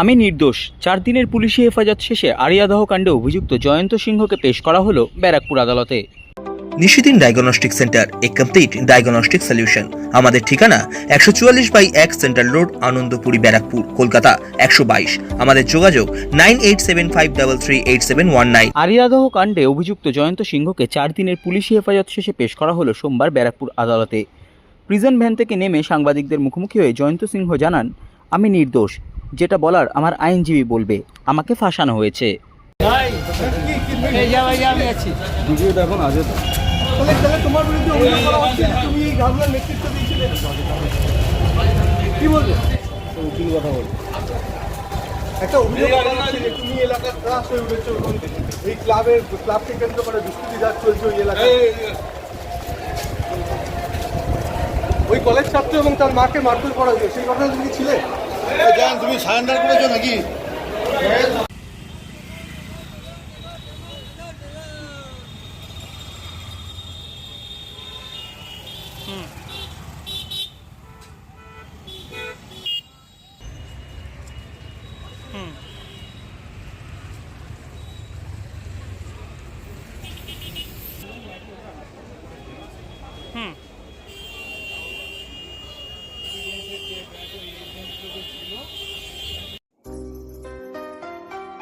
আমি নির্দোষ। চার দিনের পুলিশি হেফাজত শেষে আরিয়াদহ কাণ্ডে অভিযুক্ত জয়ন্ত সিংহকে পেশ করা হলো ব্যারাকপুর আদালতে। Nishidin diagnostic centre a complete diagnostic solution. আমাদের ঠিকানা একশো চুয়াল্লিশ বাই এক সেন্ট্রাল রোড আনন্দপুরি ব্যারাকপুর কলকাতা একশো বাইশ। আমাদের যোগাযোগ nine eight seven five double three eight seven one nine. Ariadaha কাণ্ডে অভিযুক্ত জয়ন্ত সিংহকে চার দিনের পুলিশি হেফাজত শেষে পেশ করা হলো সোমবার ব্যারাকপুর আদালতে। প্রিজন ভ্যান থেকে নেমে সাংবাদিকদের মুখোমুখি হয়ে জয়ন্ত সিংহ জানান আমি নির্দোষ। যেটা বলার আমার আইনজীবী বলবে, আমাকে ফাঁসানো হয়েছে। একটা এই ক্লাবের ক্লাবকে কেন্দ্র করে দুষ্কৃতি চলছে ওই এলাকায় ওই কলেজ ছাত্র এবং তার মাকে মারধর করা হয়েছে। সেই ঘটনা তুমি কি ছিলে? জান তুমি সারেন্ডার করেছ নাকি?